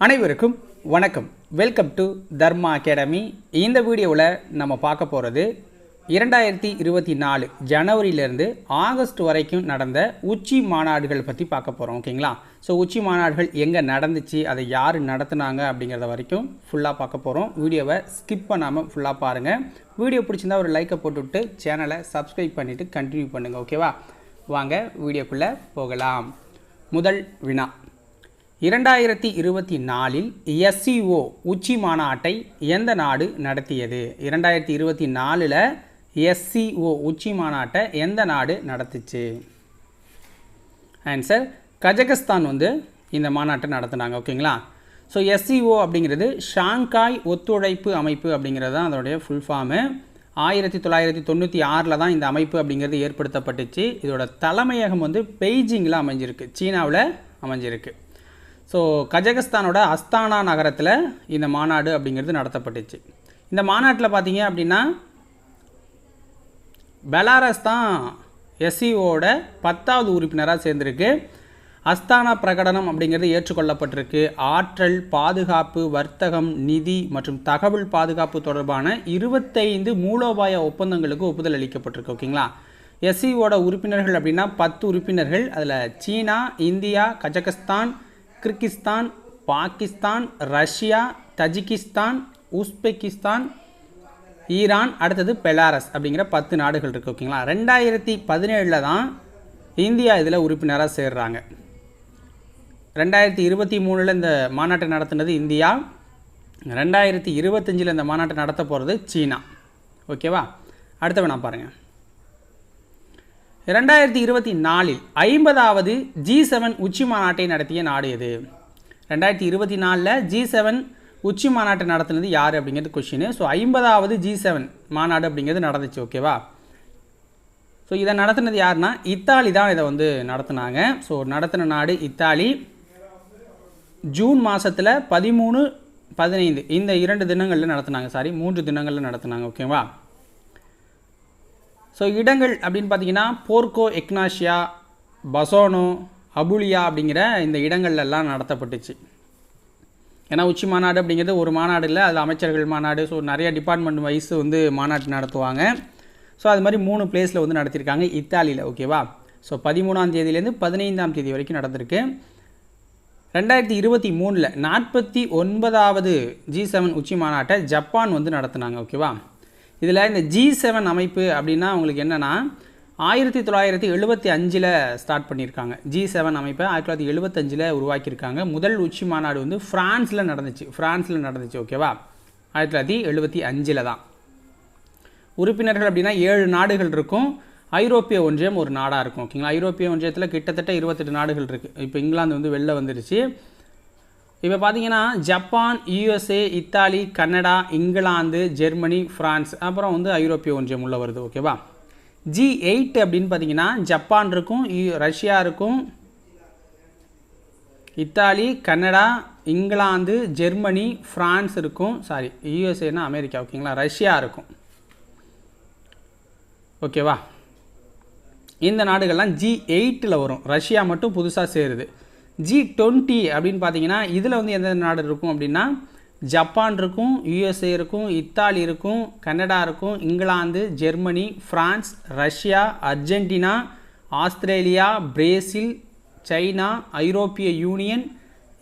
அனைவருக்கும் வணக்கம். Welcome to Dharma academy இந்த வீடியோவில் நம்ம பார்க்க போகிறது இரண்டாயிரத்தி இருபத்தி நாலு ஜனவரியிலேருந்து ஆகஸ்ட் வரைக்கும் நடந்த உச்சி மாநாடுகள் பற்றி பார்க்க போகிறோம் ஓகேங்களா ஸோ உச்சி மாநாடுகள் எங்கே நடந்துச்சு அதை யார் நடத்துனாங்க அப்படிங்கிறத வரைக்கும் ஃபுல்லாக பார்க்க போகிறோம் வீடியோவை ஸ்கிப் பண்ணாமல் ஃபுல்லாக பாருங்கள் வீடியோ பிடிச்சிருந்தா ஒரு லைக்கை போட்டுவிட்டு சேனலை சப்ஸ்கிரைப் பண்ணிவிட்டு கண்டினியூ பண்ணுங்கள் ஓகேவா வாங்க வீடியோக்குள்ளே போகலாம். முதல் வினா. இரண்டாயிரத்தி இருபத்தி நாலில் எஸ்சிஓ உச்சி மாநாட்டை எந்த நாடு நடத்தியது? இரண்டாயிரத்தி இருபத்தி நாலில் எஸ்சிஓ உச்சி மாநாட்டை எந்த நாடு நடத்துச்சு? ஆன்சர் கஜகஸ்தான் வந்து இந்த மாநாட்டை நடத்துனாங்க ஓகேங்களா? ஸோ எஸ்சிஓ அப்படிங்கிறது ஷாங்காய் ஒத்துழைப்பு அமைப்பு அப்படிங்கிறது தான் அதோடைய ஃபுல் ஃபார்மு ஆயிரத்தி தொள்ளாயிரத்தி தொண்ணூற்றி ஆறில் தான் இந்த அமைப்பு அப்படிங்கிறது ஏற்படுத்தப்பட்டுச்சு. இதோட தலைமையகம் வந்து பெய்ஜிங்கில் அமைஞ்சிருக்கு. சீனாவில் அமைஞ்சிருக்கு. ஸோ கஜகஸ்தானோட அஸ்தானா நகரத்தில் இந்த மாநாடு அப்படிங்கிறது நடத்தப்பட்டுச்சு. இந்த மாநாட்டில் பார்த்தீங்க அப்படின்னா பெலாரஸ் தான் எஸ்சிஓட பத்தாவது உறுப்பினராக சேர்ந்திருக்கு. அஸ்தானா பிரகடனம் அப்படிங்கிறது ஏற்றுக்கொள்ளப்பட்டிருக்கு. ஆற்றல் பாதுகாப்பு வர்த்தகம் நிதி மற்றும் தகவல் பாதுகாப்பு தொடர்பான இருபத்தைந்து மூலோபாய ஒப்பந்தங்களுக்கு ஒப்புதல் அளிக்கப்பட்டிருக்கு ஓகேங்களா? எஸ்சிஓட உறுப்பினர்கள் அப்படின்னா பத்து உறுப்பினர்கள். அதில் சீனா India Kazakhstan Kyrgyzstan Pakistan Russia Tajikistan Uzbekistan Iran அடுத்தது பெலாரஸ் அப்படிங்கிற பத்து நாடுகள் இருக்குது ஓகேங்களா ரெண்டாயிரத்தி பதினேழில் தான் இந்தியா இதில் உறுப்பினராக சேர்றாங்க. ரெண்டாயிரத்தி இருபத்தி மூணில் இந்த மாநாட்டை நடத்தினது இந்தியா. ரெண்டாயிரத்தி இருபத்தஞ்சில் இந்த மாநாட்டை நடத்த போகிறது சீனா. ஓகேவா அடுத்த வேணா பாருங்கள் ரெண்டாயிரத்தி இருபத்தி நாலில் ஐம்பதாவது ஜி செவன் உச்சி மாநாட்டை நடத்திய நாடு எது? ரெண்டாயிரத்தி இருபத்தி நாலில் ஜி செவன் உச்சி மாநாட்டை நடத்தினது யார் அப்படிங்கிறது கொஷின் ஸோ ஐம்பதாவது ஜி செவன் மாநாடு அப்படிங்கிறது நடந்துச்சு ஓகேவா ஸோ இதை நடத்தினது யாருன்னா இத்தாலி தான் இதை வந்து நடத்துனாங்க. ஸோ நடத்தின நாடு இத்தாலி. ஜூன் மாதத்தில் பதிமூணு பதினைந்து இந்த இரண்டு தினங்களில் நடத்துனாங்க சாரி மூன்று தினங்களில் நடத்துனாங்க ஓகேவா ஸோ இடங்கள் அப்படின்னு பார்த்தீங்கன்னா போர்க்கோ எக்னாஷியா பசோனோ அபுலியா அப்படிங்கிற இந்த இடங்கள்லாம் நடத்தப்பட்டுச்சு. ஏன்னா உச்சி மாநாடு அப்படிங்கிறது ஒரு மாநாடு இல்லை அது அமைச்சர்கள் மாநாடு ஸோ நிறைய டிபார்ட்மெண்ட் வைஸ் வந்து மாநாட்டு நடத்துவாங்க. ஸோ அது மாதிரி மூணு பிளேஸில் வந்து நடத்தியிருக்காங்க இத்தாலியில் ஓகேவா ஸோ பதிமூணாம் தேதியிலேருந்து பதினைந்தாம் தேதி வரைக்கும் நடந்திருக்கு. ரெண்டாயிரத்தி இருபத்தி மூணில் நாற்பத்தி ஒன்பதாவது ஜி செவன் உச்சி மாநாட்டை ஜப்பான் வந்து நடத்துனாங்க ஓகேவா இதில் இந்த ஜி செவன் அமைப்பு அப்படின்னா உங்களுக்கு என்னென்னா ஆயிரத்தி தொள்ளாயிரத்தி எழுபத்தி அஞ்சில் ஸ்டார்ட் பண்ணியிருக்காங்க. ஜி செவன் அமைப்பை ஆயிரத்தி தொள்ளாயிரத்தி எழுபத்தஞ்சில் உருவாக்கியிருக்காங்க. முதல் உச்சி மாநாடு வந்து ஃப்ரான்ஸில் நடந்துச்சு. ஃப்ரான்ஸில் நடந்துச்சு ஓகேவா ஆயிரத்தி தொள்ளாயிரத்தி எழுபத்தி அஞ்சில் தான். உறுப்பினர்கள் அப்படின்னா ஏழு நாடுகள் இருக்கும். ஐரோப்பிய ஒன்றியம் ஒரு நாடாக இருக்கும் ஓகேங்களா ஐரோப்பிய ஒன்றியத்தில் கிட்டத்தட்ட இருபத்தெட்டு நாடுகள் இருக்குது இப்போ இங்கிலாந்து வந்து வெளில வந்துருச்சு. இப்போ பார்த்தீங்கன்னா Japan USA Italy Canada England Germany France அப்புறம் வந்து ஐரோப்பிய ஒன்றியம் உள்ள வருது ஓகேவா ஜி எயிட் அப்படின்னு பார்த்தீங்கன்னா ஜப்பான் இருக்கும் ரஷ்யா இருக்கும் Italy Canada England Germany France இருக்கும் சாரி யூஎஸ்ஏனா அமெரிக்கா ஓகேங்களா ரஷ்யா இருக்கும். ஓகேவா இந்த நாடுகள்லாம் ஜி எயிட்டில் வரும். ரஷ்யா மட்டும் புதுசாக சேருது. ஜி டுவெண்ட்டி அப்படின்னு பார்த்தீங்கன்னா இதில் வந்து எந்தெந்த நாடு இருக்கும் அப்படின்னா ஜப்பான் இருக்கும் யூஎஸ்ஏ இருக்கும் இத்தாலி இருக்கும் கனடா இருக்கும் England Germany France Russia Argentina Australia Brazil China ஐரோப்பிய union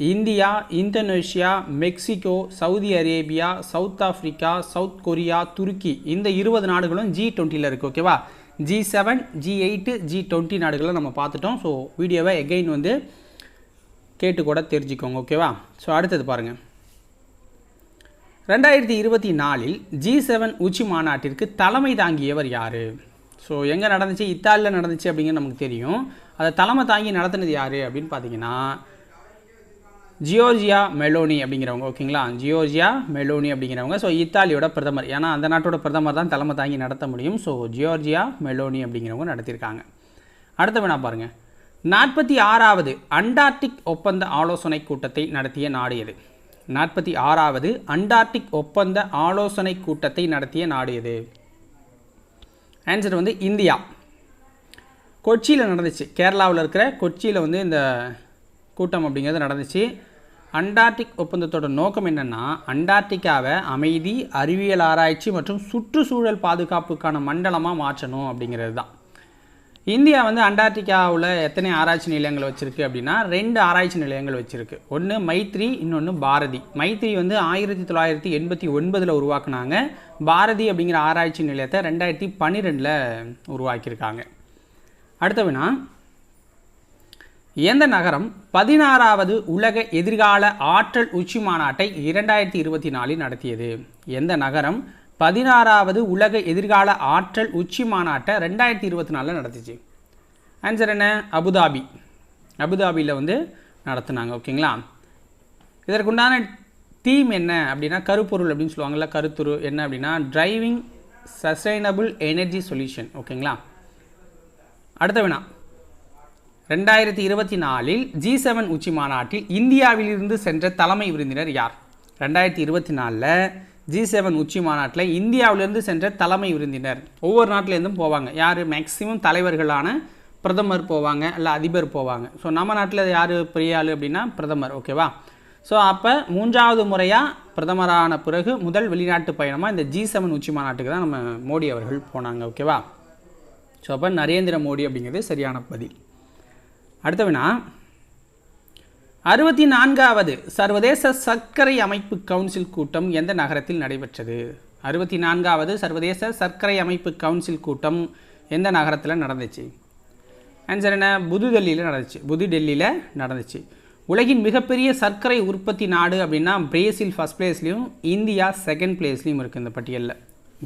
India Indonesia Mexico Saudi Arabia South Africa South Korea துருக்கி. இந்த இருபது நாடுகளும் ஜி டுவெண்ட்டியில் இருக்குது ஓகேவா G seven G eight G twenty நாடுகளை நம்ம பார்த்துட்டோம். ஸோ வீடியோவை எகைன் வந்து கேட்டு கூட தெரிஞ்சுக்கோங்க ஓகேவா ஸோ அடுத்தது பாருங்கள் ரெண்டாயிரத்தி இருபத்தி நாலில் ஜி செவன் உச்சி மாநாட்டிற்கு தலைமை தாங்கியவர் யார்? ஸோ எங்கே நடந்துச்சு? இத்தாலியில் நடந்துச்சு அப்படிங்கிறது நமக்கு தெரியும். அதை தலைமை தாங்கி நடத்துனது யார் அப்படின்னு பார்த்தீங்கன்னா ஜியோர்ஜியா மெலோனி அப்படிங்கிறவங்க ஓகேங்களா ஜியோர்ஜியா மெலோனி அப்படிங்கிறவங்க. ஸோ இத்தாலியோட பிரதமர் ஏன்னா அந்த நாட்டோட பிரதமர் தான் தலைமை தாங்கி நடத்த முடியும். ஸோ ஜியோர்ஜியா மெலோனி அப்படிங்கிறவங்க நடத்தியிருக்காங்க. அடுத்த வேணா பாருங்கள் நாற்பத்தி ஆறாவது அண்டார்டிக் ஒப்பந்த ஆலோசனை கூட்டத்தை நடத்திய நாடு எது? நாற்பத்தி ஆறாவது அண்டார்டிக் ஒப்பந்த ஆலோசனை கூட்டத்தை நடத்திய நாடு எது? ஆன்சர் வந்து இந்தியா. கொச்சியில் நடந்துச்சு. கேரளாவில் இருக்கிற கொச்சியில் வந்து இந்த கூட்டம் அப்படிங்கிறது நடந்துச்சு. அண்டார்டிக் ஒப்பந்தத்தோட நோக்கம் என்னென்னா அண்டார்டிகாவை அமைதி அறிவியல் ஆராய்ச்சி மற்றும் சுற்றுச்சூழல் பாதுகாப்புக்கான மண்டலமாக மாற்றணும் அப்படிங்கிறது தான் இந்தியா வந்து அண்டார்டிகாவில் எத்தனை ஆராய்ச்சி நிலையங்கள் வச்சுருக்கு அப்படின்னா ரெண்டு ஆராய்ச்சி நிலையங்கள் வச்சுருக்கு. ஒன்று மைத்ரி இன்னொன்று பாரதி. மைத்ரி வந்து ஆயிரத்தி தொள்ளாயிரத்தி எண்பத்தி ஒன்பதில் உருவாக்குனாங்க. பாரதி அப்படிங்கிற ஆராய்ச்சி நிலையத்தை ரெண்டாயிரத்தி பன்னிரெண்டில் உருவாக்கியிருக்காங்க. அடுத்தவினா எந்த நகரம் பதினாறாவது உலக எதிர்கால ஆற்றல் உச்சி மாநாட்டை இரண்டாயிரத்தி இருபத்தி நாலில் நடத்தியது. எந்த நகரம் பதினாறாவது உலக எதிர்கால ஆற்றல் உச்சி மாநாட்டை ரெண்டாயிரத்தி இருபத்தி நாலில் நடத்துச்சு. ஆன்சர் என்ன? அபுதாபி. அபுதாபியில் வந்து நடத்துனாங்க ஓகேங்களா? இதற்குண்டான தீம் என்ன அப்படின்னா கருப்பொருள் அப்படின்னு சொல்லுவாங்கள்ல கருத்துரு என்ன அப்படின்னா டிரைவிங் சஸ்டைனபிள் எனர்ஜி சொல்யூஷன் ஓகேங்களா? அடுத்த வினா. ரெண்டாயிரத்தி இருபத்தி நாலில் ஜி செவன் உச்சி மாநாட்டில் இந்தியாவிலிருந்து சென்ற தலைமை விருந்தினர் யார்? ரெண்டாயிரத்தி இருபத்தி நாலில் ஜி செவன் உச்சி மாநாட்டில் இந்தியாவிலிருந்து சென்ற தலைமை விருந்தினர். ஒவ்வொரு நாட்டிலேருந்தும் போவாங்க. யார்? மேக்சிமம் தலைவர்களான பிரதமர் போவாங்க இல்லை அதிபர் போவாங்க. ஸோ நம்ம நாட்டில் யார்? பெரிய ஆள் அப்படின்னா பிரதமர். ஓகேவா ஸோ அப்போ மூன்றாவது முறையாக பிரதமரான பிறகு முதல் வெளிநாட்டு பயணமாக இந்த ஜி செவன் உச்சி மாநாட்டுக்கு தான் நம்ம மோடி அவர்கள் போனாங்க. ஓகேவா ஸோ அப்போ நரேந்திர மோடி அப்படிங்கிறது சரியான பதில். அடுத்த வினா அறுபத்தி நான்காவது சர்வதேச சர்க்கரை அமைப்பு கவுன்சில் கூட்டம் எந்த நகரத்தில் நடைபெற்றது? அறுபத்தி நான்காவது சர்வதேச சர்க்கரை அமைப்பு கவுன்சில் கூட்டம் எந்த நகரத்தில் நடந்துச்சு? ஆன்சர் என்ன? புதுடெல்லியில் நடந்துச்சு. புதுடெல்லியில் நடந்துச்சு. உலகின் மிகப்பெரிய சர்க்கரை உற்பத்தி நாடு அப்படின்னா பிரேசில் ஃபஸ்ட் பிளேஸ்லேயும் இந்தியா செகண்ட் பிளேஸ்லேயும் இருக்குது இந்த பட்டியலில்.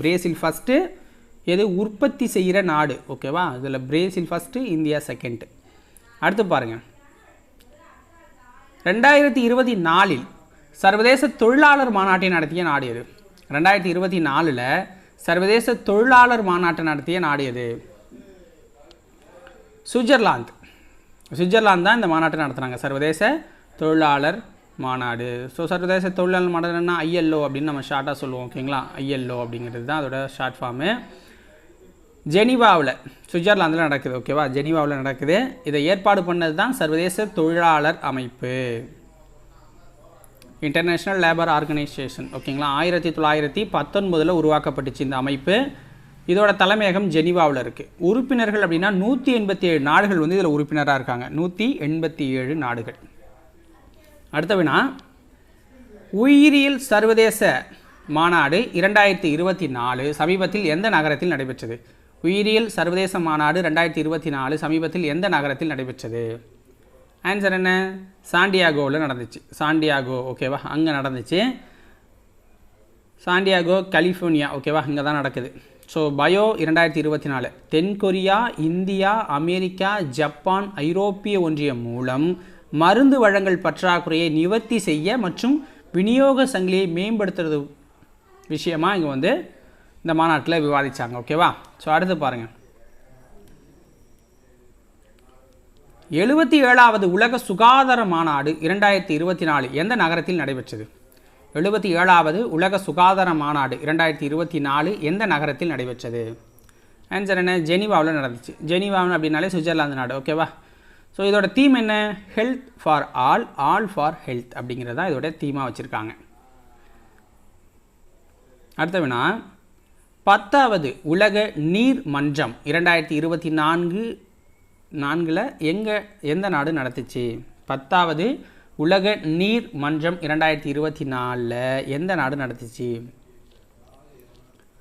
பிரேசில் ஃபஸ்ட்டு எது? உற்பத்தி செய்கிற நாடு. ஓகேவா இதில் பிரேசில் ஃபஸ்ட்டு இந்தியா செகண்ட் அடுத்து பாருங்கள் ரெண்டாயிரத்தி இருபத்தி நாலில் சர்வதேச தொழிலாளர் மாநாட்டை நடத்திய நாடு எது? ரெண்டாயிரத்தி இருபத்தி நாலில் சர்வதேச தொழிலாளர் மாநாட்டை நடத்திய நாடு எது? சுவிட்சர்லாந்து. சுவிட்சர்லாந்து தான் இந்த மாநாட்டை நடத்துனாங்க. சர்வதேச தொழிலாளர் மாநாடு. ஸோ சர்வதேச தொழிலாளர் மாநாடுன்னா ஐஎல்ஓ அப்படின்னு நம்ம ஷார்ட்டாக சொல்லுவோம் ஓகேங்களா ஐஎல்ஓ அப்படிங்கிறது தான் அதோட ஷார்ட் ஃபார்மு ஜெனிவாவில் சுவிட்சர்லாந்தில் நடக்குது ஓகேவா ஜெனிவாவில் நடக்குது. இதை ஏற்பாடு பண்ணது தான் சர்வதேச தொழிலாளர் அமைப்பு. இன்டர்நேஷ்னல் லேபர் ஆர்கனைசேஷன் ஓகேங்களா ஆயிரத்தி தொள்ளாயிரத்தி பத்தொன்பதில் உருவாக்கப்பட்டுச்சு இந்த அமைப்பு. இதோட தலைமையகம் ஜெனிவாவில் இருக்குது உறுப்பினர்கள் அப்படின்னா நூற்றி எண்பத்தி ஏழு நாடுகள் வந்து இதில் உறுப்பினராக இருக்காங்க. நூற்றி எண்பத்தி ஏழு நாடுகள். அடுத்த வினா. உயிரியல் சர்வதேச மாநாடு இரண்டாயிரத்தி இருபத்தி நாலு சமீபத்தில் எந்த நகரத்தில் நடைபெற்றது? உயிரியல் சர்வதேச மாநாடு ரெண்டாயிரத்தி இருபத்தி நாலு சமீபத்தில் எந்த நகரத்தில் நடைபெற்றது? ஆன்சர் என்ன? சாண்டியாகோவில் நடந்துச்சு. சாண்டியாகோ ஓகேவா அங்கே நடந்துச்சு. சாண்டியாகோ கலிஃபோர்னியா ஓகேவா இங்கே தான் நடக்குது. ஸோ பயோ இரண்டாயிரத்தி இருபத்தி நாலு. தென்கொரியா இந்தியா அமெரிக்கா ஜப்பான் ஐரோப்பிய ஒன்றியம் மூலம் மருந்து வழங்கல் பற்றாக்குறையை நிவர்த்தி செய்ய மற்றும் விநியோக சங்கிலியை மேம்படுத்துறது விஷயமாக இங்கே வந்து இந்த மாநாட்டில் விவாதித்தாங்க ஓகேவா ஸோ அடுத்து பாருங்கள் எழுபத்தி ஏழாவது உலக சுகாதார மாநாடு இரண்டாயிரத்தி இருபத்தி நாலு எந்த நகரத்தில் நடைபெற்றது? எழுபத்தி ஏழாவது உலக சுகாதார மாநாடு இரண்டாயிரத்தி இருபத்தி நாலு எந்த நகரத்தில் நடைபெற்றது? ஆன்சர் என்ன? ஜெனிவாவில் நடந்துச்சு. ஜெனிவாவில் அப்படின்னாலே சுவிட்சர்லாந்து நாடு ஓகேவா ஸோ இதோட தீம் என்ன? Health for all all for health அப்படிங்கிறது தான் இதோட தீமாக வச்சுருக்காங்க. அடுத்தவினா பத்தாவது உலக நீர் மன்றம். இரண்டாயிரத்தி இருபத்தி நான்கு நான்கில் எங்கே எந்த நாடு நடத்துச்சு? பத்தாவது உலக நீர் மன்றம் இரண்டாயிரத்தி இருபத்தி நாலில் எந்த நாடு நடத்துச்சு?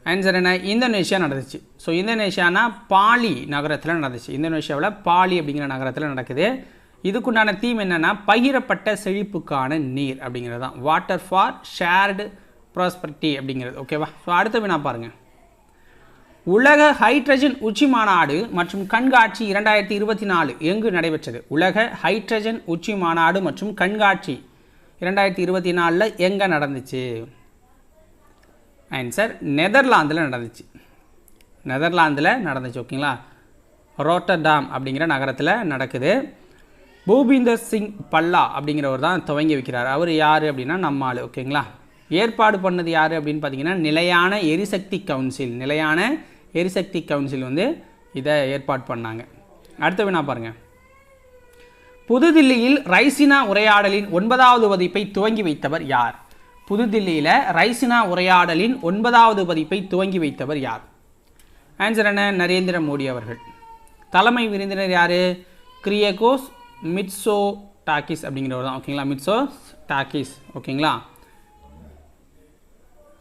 ஆன்சர் என்ன? இந்தோனேஷியா நடந்துச்சு. ஸோ இந்தோனேஷியானா பாலி நகரத்தில் நடந்துச்சு. இந்தோனேஷியாவில் பாலி அப்படிங்கிற நகரத்தில் நடக்குது. இதுக்குண்டான தீம் என்னென்னா பகிரப்பட்ட செழிப்புக்கான நீர் அப்படிங்கிறது தான் வாட்டர் ஃபார் ஷேர்டு ப்ராஸ்பர்ட்டி அப்படிங்கிறது ஓகேவா ஸோ அடுத்த வினா பாருங்கள் உலக ஹைட்ரஜன் உச்சி மாநாடு மற்றும் கண்காட்சி இரண்டாயிரத்தி இருபத்தி நாலு எங்கு நடைபெற்றது? உலக ஹைட்ரஜன் உச்சி மாநாடு மற்றும் கண்காட்சி இரண்டாயிரத்தி இருபத்தி நாலில் எங்கே நடந்துச்சு? ஆன்சர் நெதர்லாந்தில் நடந்துச்சு. நெதர்லாந்தில் நடந்துச்சு ஓகேங்களா? ரோட்டர்டாம் அப்படிங்கிற நகரத்தில் நடக்குது. பூபீந்தர் சிங் பல்லா அப்படிங்கிறவர் தான் துவங்கி வைக்கிறார். அவர் யார் அப்படின்னா நம்ம ஆள் ஓகேங்களா? ஏற்பாடு பண்ணது யார் அப்படின்னு பார்த்தீங்கன்னா நிலையான எரிசக்தி கவுன்சில் நிலையான எரிசக்தி கவுன்சில் வந்து இதை ஏற்பாடு பண்ணாங்க. அடுத்த வினா பாருங்கள் புதுதில்லியில் ரைசினா உரையாடலின் ஒன்பதாவது பதிப்பை துவங்கி வைத்தவர் யார்? புதுதில்லியில் ரைசினா உரையாடலின் ஒன்பதாவது பதிப்பை துவங்கி வைத்தவர் யார்? ஆன்சர் என்ன? நரேந்திர மோடி அவர்கள். தலைமை விருந்தினர் யார்? கிரியகோஸ் மிட்சோ டாக்கிஸ் அப்படிங்கிறவர் தான். ஓகேங்களா? மிட்சோ டாக்கிஸ் ஓகேங்களா?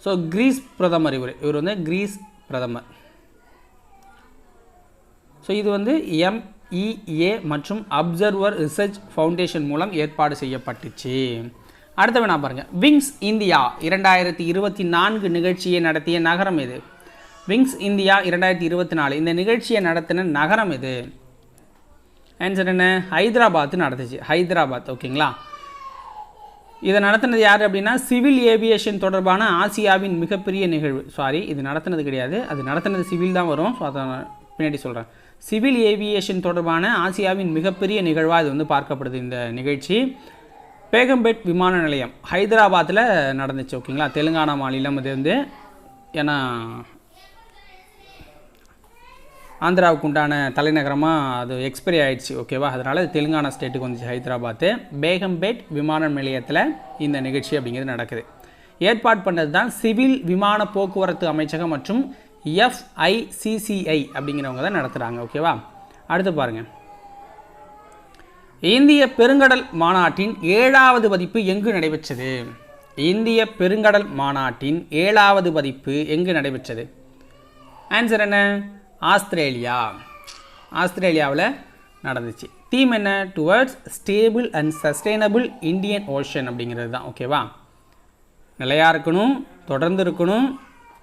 ஸோ கிரீஸ் பிரதமர் இவர். இவர் வந்து கிரீஸ் பிரதமர். ஸோ இது வந்து எம்இஏ மற்றும் அப்சர்வர் ரிசர்ச் ஃபவுண்டேஷன் மூலம் ஏற்பாடு செய்யப்பட்டுச்சு. அடுத்த வேணா பாருங்கள் விங்ஸ் இந்தியா இரண்டாயிரத்தி இருபத்தி நான்கு நிகழ்ச்சியை நடத்திய நகரம் எது? விங்ஸ் இந்தியா இரண்டாயிரத்தி இருபத்தி நாலு. இந்த நிகழ்ச்சியை நடத்தின நகரம் எது? ஆன்சர் என்ன? ஹைதராபாத் நடந்துச்சு. ஹைதராபாத் ஓகேங்களா? இதை நடத்தினது யார் அப்படின்னா சிவில் ஏவியேஷன் தொடர்பான ஆசியாவின் மிகப்பெரிய நிகழ்வு. சாரி இது நடத்தினது கிடையாது. அது நடத்தினது சிவில் தான் வரும். ஸோ அதை நான் பின்னாடி சொல்கிறேன் சிவில் ஏவியேஷன் தொடர்பான ஆசியாவின் மிகப்பெரிய நிகழ்வாக இது வந்து பார்க்கப்படுது இந்த நிகழ்ச்சி. பேகம்பேட் விமான நிலையம் ஹைதராபாத்தில் நடந்துச்சு ஓகேங்களா? தெலுங்கானா மாநிலம் இது வந்து. ஏன்னா ஆந்திராவுக்கு உண்டான தலைநகரமாக அது எக்ஸ்பைரி ஆயிடுச்சு ஓகேவா? அதனால் அது தெலுங்கானா ஸ்டேட்டுக்கு வந்துச்சு ஹைதராபாத்து. பேகம்பேட் விமான நிலையத்தில் இந்த நிகழ்ச்சி அப்படிங்கிறது நடக்குது. ஏற்பாடு பண்ணது தான் சிவில் விமான போக்குவரத்து அமைச்சகம் மற்றும் எஃப்ஐசிசிஐ அப்படிங்கிறவங்க தான் நடத்துகிறாங்க ஓகேவா அடுத்து பாருங்கள் இந்திய பெருங்கடல் மாநாட்டின் ஏழாவது பதிப்பு எங்கு நடைபெற்றது? இந்திய பெருங்கடல் மாநாட்டின் ஏழாவது பதிப்பு எங்கு நடைபெற்றது? ஆன்சர் என்ன? ஆஸ்திரேலியா. ஆஸ்திரேலியாவில் நடந்துச்சு. தீம் என்ன? Towards stable and sustainable Indian Ocean அப்படிங்கிறது தான் ஓகேவா நிலையாக இருக்கணும் தொடர்ந்து இருக்கணும்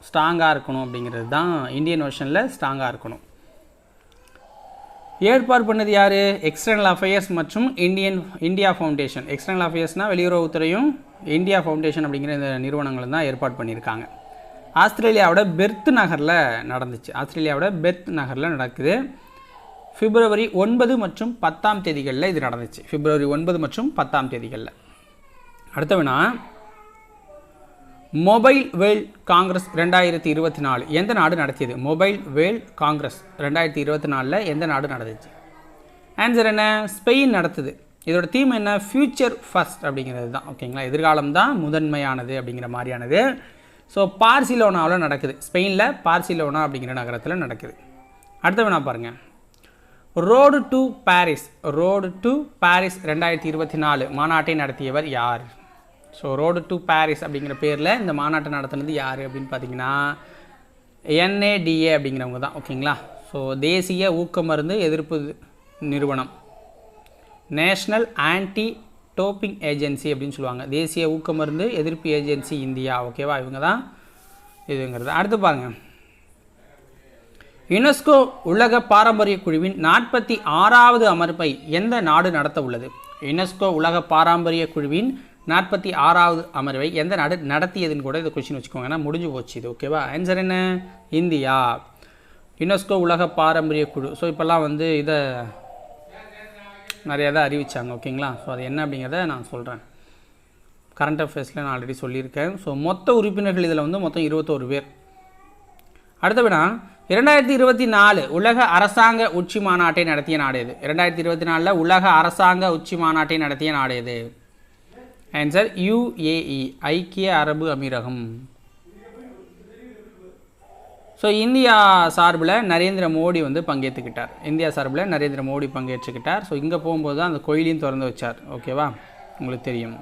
ஸ்ட்ராங்காக இருக்கணும் அப்படிங்கிறது தான் இந்தியன் ஓஷனில் ஸ்ட்ராங்காக இருக்கணும். ஏற்பாடு பண்ணது யார்? எக்ஸ்டர்னல் அஃபேர்ஸ் மற்றும் இந்தியன் இந்தியா ஃபவுண்டேஷன் எக்ஸ்டர்னல் அஃபேர்ஸ்னால் வெளியுறவுத்துறையும் இந்தியா ஃபவுண்டேஷன் அப்படிங்கிற இந்த நிறுவனங்கள் தான் ஏற்பாடு பண்ணியிருக்காங்க. ஆஸ்திரேலியாவோட பெர்த் நகரில் நடந்துச்சு. ஆஸ்திரேலியாவோட பெர்த் நகரில் நடக்குது. பிப்ரவரி ஒன்பது மற்றும் பத்தாம் தேதிகளில் இது நடந்துச்சு. பிப்ரவரி ஒன்பது மற்றும் பத்தாம் தேதிகளில். அடுத்தவனா? மொபைல் வேர்ல்ட் காங்கிரஸ் ரெண்டாயிரத்தி இருபத்தி நாலு. எந்த நாடு நடத்தியது? மொபைல் வேர்ல்ட் காங்கிரஸ் ரெண்டாயிரத்தி இருபத்தி நாலில் எந்த நாடு நடந்துச்சு? ஆன்சர் என்ன? ஸ்பெயின் நடத்துது. இதோட தீம் என்ன? ஃப்யூச்சர் ஃபர்ஸ்ட் அப்படிங்கிறது தான். ஓகேங்களா எதிர்காலம் தான் முதன்மையானது அப்படிங்கிற மாதிரியானது. ஸோ பார்சிலோனாவில் நடக்குது. ஸ்பெயினில் பார்சிலோனா அப்படிங்கிற நகரத்தில் நடக்குது. அடுத்த வேணா பாருங்கள் road to Paris road to Paris ரெண்டாயிரத்தி இருபத்தி நாலு. மாநாட்டை நடத்தியவர் யார்? ஸோ ரோடு டு பாரிஸ் அப்படிங்கிற பேரில் இந்த மாநாட்டை நடத்துனது யார் அப்படின்னு பார்த்தீங்கன்னா என்ஏடிஏ அப்படிங்கிறவங்க தான். ஓகேங்களா? ஸோ தேசிய ஊக்க மருந்து எதிர்ப்பு நிறுவனம். நேஷ்னல் ஆன்டி டோப்பிங் ஏஜென்சி அப்படின்னு சொல்லுவாங்க. தேசிய ஊக்க மருந்து எதிர்ப்பு ஏஜென்சி இந்தியா. ஓகேவா? இவங்க தான் இதுங்கிறது. அடுத்து பாருங்க. யுனெஸ்கோ உலக பாரம்பரிய குழுவின் நாற்பத்தி ஆறாவது அமர்ப்பை எந்த நாடு நடத்த உள்ளது யுனெஸ்கோ உலக பாரம்பரிய குழுவின் நாற்பத்தி ஆறாவது அமர்வை எந்த நாடு நடத்தியதுன்னு கூட இதை கொஷின் வச்சுக்கோங்க. ஏன்னா முடிஞ்சு போச்சு இது ஓகேவா ஆன்சர் என்ன? இந்தியா. யுனெஸ்கோ உலக பாரம்பரிய குழு. ஸோ இப்போல்லாம் வந்து இதை நிறையா தான் அறிவிச்சாங்க ஓகேங்களா ஸோ அது என்ன அப்படிங்கிறத நான் சொல்கிறேன் கரண்ட் அஃபேர்ஸில் நான் ஆல்ரெடி சொல்லியிருக்கேன். ஸோ மொத்த உறுப்பினர்கள் இதில் வந்து மொத்தம் இருபத்தோரு பேர். அடுத்தபடினா இரண்டாயிரத்தி இருபத்தி நாலு உலக அரசாங்க உச்சி மாநாட்டை நடத்திய நாடு எது? இரண்டாயிரத்தி இருபத்தி நாலில் உலக அரசாங்க உச்சி மாநாட்டை நடத்திய நாடு எது? ஆன்சர் யுஏஇ ஐக்கிய அரபு அமீரகம். ஸோ இந்தியா சார்பில் நரேந்திர மோடி வந்து பங்கேற்றுக்கிட்டார். இந்தியா சார்பில் நரேந்திர மோடி பங்கேற்றுக்கிட்டார். ஸோ இங்கே போகும்போது தான் அந்த கோயிலையும் திறந்து வச்சார். ஓகேவா உங்களுக்கு தெரியும்.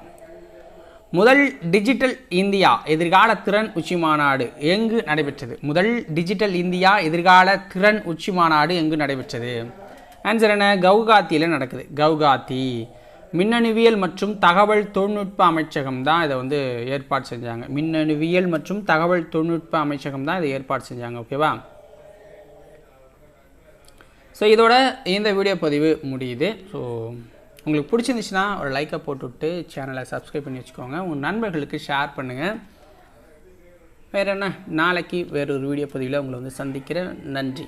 முதல் டிஜிட்டல் இந்தியா எதிர்கால திறன் உச்சி மாநாடு எங்கு நடைபெற்றது? முதல் டிஜிட்டல் இந்தியா எதிர்கால திறன் உச்சி மாநாடு எங்கு நடைபெற்றது? ஆன்சர் என்ன? கவுகாத்தியில் நடக்குது. கவுகாத்தி. மின்னணுவியல் மற்றும் தகவல் தொழில்நுட்ப அமைச்சகம் தான் இதை வந்து ஏற்பாடு செஞ்சாங்க. மின்னணுவியல் மற்றும் தகவல் தொழில்நுட்ப அமைச்சகம் தான் இதை ஏற்பாடு செஞ்சாங்க ஓகேவா ஸோ இதோட இந்த வீடியோ பதிவு முடியுது. ஸோ உங்களுக்கு பிடிச்சிருந்துச்சுன்னா ஒரு லைக்கை போட்டுவிட்டு சேனலை சப்ஸ்கிரைப் பண்ணி வச்சுக்கோங்க. உங்கள் நண்பர்களுக்கு ஷேர் பண்ணுங்கள் வேறு என்ன? நாளைக்கு வேறொரு வீடியோ பதிவில் உங்களை வந்து சந்திக்கிறேன். நன்றி.